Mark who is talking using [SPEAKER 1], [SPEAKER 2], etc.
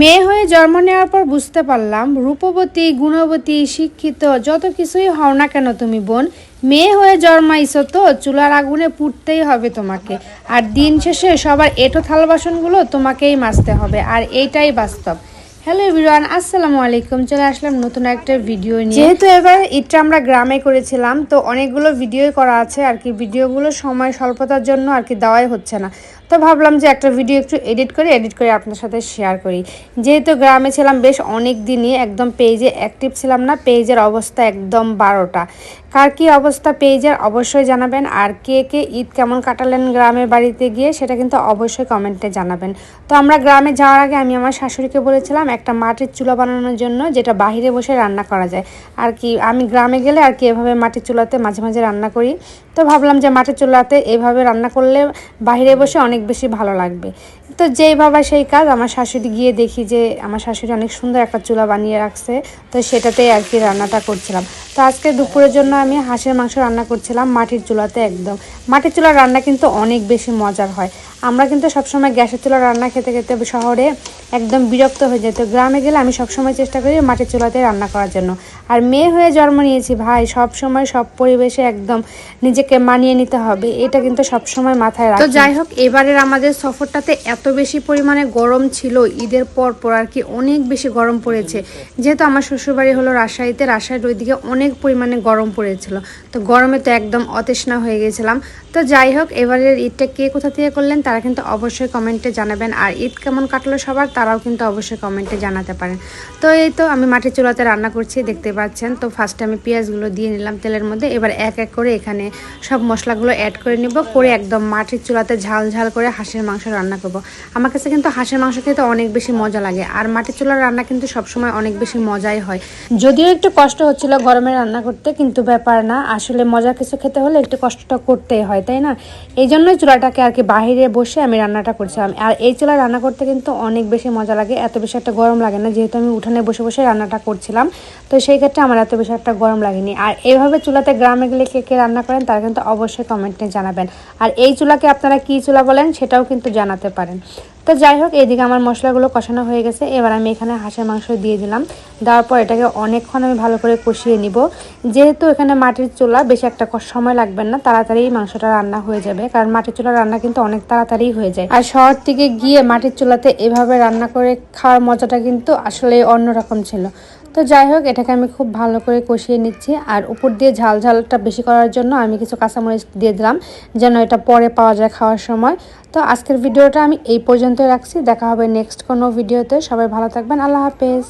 [SPEAKER 1] মেয়ে হয়ে জন্ম নেওয়ার পর বুঝতে পারলাম, রূপবতী, গুণবতী, শিক্ষিত, যত কিছুই হও না কেন তুমি বোন, মেয়ে হয়ে জন্মাইছো তো, চুলার আগুনে পুড়তেই হবে তোমাকে। আর দিন শেষে সবার এটো থাল বাসনগুলো তোমাকেই মাজতে হবে, আর এইটাই বাস্তব। হ্যালো এভরিওয়ান, আসসালামু আলাইকুম। চলে আসলাম নতুন একটা ভিডিও নিয়ে। যেহেতু এবার ঈদটা আমরা গ্রামে করেছিলাম, তো অনেকগুলো ভিডিও করা আছে আর কি। ভিডিওগুলো সময় স্বল্পতার জন্য আর কি দেওয়াই হচ্ছে না। তো ভাবলাম যে একটা ভিডিও একটু এডিট করে এডিট করে আপনার সাথে শেয়ার করি। যেহেতু গ্রামে ছিলাম বেশ অনেক দিনই, একদম পেজে অ্যাক্টিভ ছিলাম না পেজের অবস্থা একদম বারোটা। কার কী অবস্থা পেজের অবশ্যই জানাবেন। আর কে কে ঈদ কেমন কাটালেন গ্রামের বাড়িতে গিয়ে, সেটা কিন্তু অবশ্যই কমেন্টে জানাবেন। তো আমরা গ্রামে যাওয়ার আগে আমি আমার শাশুড়িকে বলেছিলাম একটা মাটির চুলা বানানোর জন্য যেটা বাহিরে বসে রান্না করা যায়। আর কি, আমি গ্রামে গেলে আর কি এভাবে মাটির চুলাতে মাঝে মাঝে রান্না করি। তো ভাবলাম যে মাটির চুলাতে এভাবে রান্না করলে বাহিরে বসে অনেক বেশি ভালো লাগবে। তো যেই সেই কাজ, আমার শাশুড়ি গিয়ে দেখি যে আমার শাশুড়ি অনেক সুন্দর একটা চুলা বানিয়ে রাখছে। তো সেটাতেই আর কি রান্নাটা করছিলাম। তো আজকে দুপুরের জন্য আমি হাঁসের মাংস রান্না করছিলাম মাটির চুলাতে একদম। মাটির চুলার রান্না কিন্তু অনেক বেশি মজার হয়। আমরা কিন্তু সবসময় গ্যাসের চুলা রান্না খেতে খেতে শহরে একদম বিরক্ত হয়ে যেত। গ্রামে গেলে আমি সবসময় চেষ্টা করি মাটির চুলাতে রান্না করার জন্য। আর মেয়ে হয়ে জন্ম নিয়েছি ভাই সব সময় সব পরিবেশে একদম নিজেকে মানিয়ে নিতে হবে। এটা কিন্তু সব সময় মাথায় রাখি তো যাই হোক এবারের আমাদের সফরটাতে এত বেশি পরিমাণে গরম ছিল ঈদের পর পর আর কি অনেক বেশি গরম পড়েছে। যেহেতু আমার শ্বশুরবাড়ি হলো রাজশাহীতে রাজশাহীর ওইদিকে অনেক পরিমাণে গরম পড়েছিল। তো গরমে তো একদম অতৃষ্ণা হয়ে গেছিলাম। তো যাই হোক এবারের ঈদটা কে কোথা থেকে করলেন তারা কিন্তু অবশ্যই কমেন্টে জানাবেন। আর ঈদ কেমন কাটলো সবার, তারাও কিন্তু অবশ্যই কমেন্টে জানাতে পারেন। তো এই তো আমি মাটির চুলাতে রান্না করছি, দেখতে পাচ্ছেন। তো ফার্স্টে আমি পেঁয়াজগুলো দিয়ে নিলাম তেলের মধ্যে, এবার এক এক করে এখানে সব মশলাগুলো অ্যাড করে নিব, করে একদম মাটির চুলাতে ঝাল ঝাল করে হাঁসের মাংস রান্না করব। আমার কাছে কিন্তু হাঁসের মাংস খেতে অনেক বেশি মজা লাগে, আর মাটির চুলার রান্না কিন্তু সবসময় অনেক বেশি মজাই হয়। যদিও একটু কষ্ট হচ্ছিল গরমে রান্না করতে, কিন্তু ব্যাপার না, আসলে মজার কিছু খেতে হলে একটু কষ্টটা করতেই হয়, তাই না? এই জন্যই চুলাটাকে আর কি বাইরে বসে আমি রান্নাটা করছিলাম আর এই চুলা রান্না করতে কিন্তু অনেক বেশি মজা লাগে, এত বেশি একটা গরম লাগে না। যেহেতু আমি উঠানে বসে বসে রান্নাটা করছিলাম, তো সেই ক্ষেত্রে আমার এত বেশি একটা গরম লাগেনি। আর এইভাবে চুলাতে গ্রামে গেলে কে কে রান্না করেন, তারা কিন্তু অবশ্যই কমেন্টে জানাবেন। আর এই চুলাকে আপনারা কী চুলা বলেন, সেটাও কিন্তু জানাতে পারেন। তো যাই হোক, এদিকে আমার মশলাগুলো কষানো হয়ে গেছে। এবার আমি এখানে হাঁসের মাংস দিয়ে দিলাম। দেওয়ার পর এটাকে অনেকক্ষণ আমি ভালো করে কষিয়ে নিব। যেহেতু এখানে মাটির চুলা, বেশি একটা সময় লাগবে না, তাড়াতাড়ি মাংসটা রান্না হয়ে যাবে। কারণ মাটির চুলা রান্না কিন্তু অনেক তাড়াতাড়ি হয়ে যায়। আর শহর থেকে গিয়ে মাটির চুলাতে এভাবে রান্না করে খাওয়ার মজাটা কিন্তু আসলে অন্যরকম ছিল। তো যাই হোক, এটাকে আমি খুব ভালো করে কষিয়ে নিচ্ছি। আর উপর দিয়ে ঝাল ঝালটা বেশি করার জন্য আমি কিছু কাঁচামরিচ দিয়ে দিলাম, যেন এটা পরে পাওয়া যায় খাওয়ার সময়। তো আজকের ভিডিওটা আমি এই পর্যন্ত রাখছি। দেখা হবে নেক্সট কোনো ভিডিওতে। সবাই ভালো থাকবেন। আল্লাহ হাফেজ।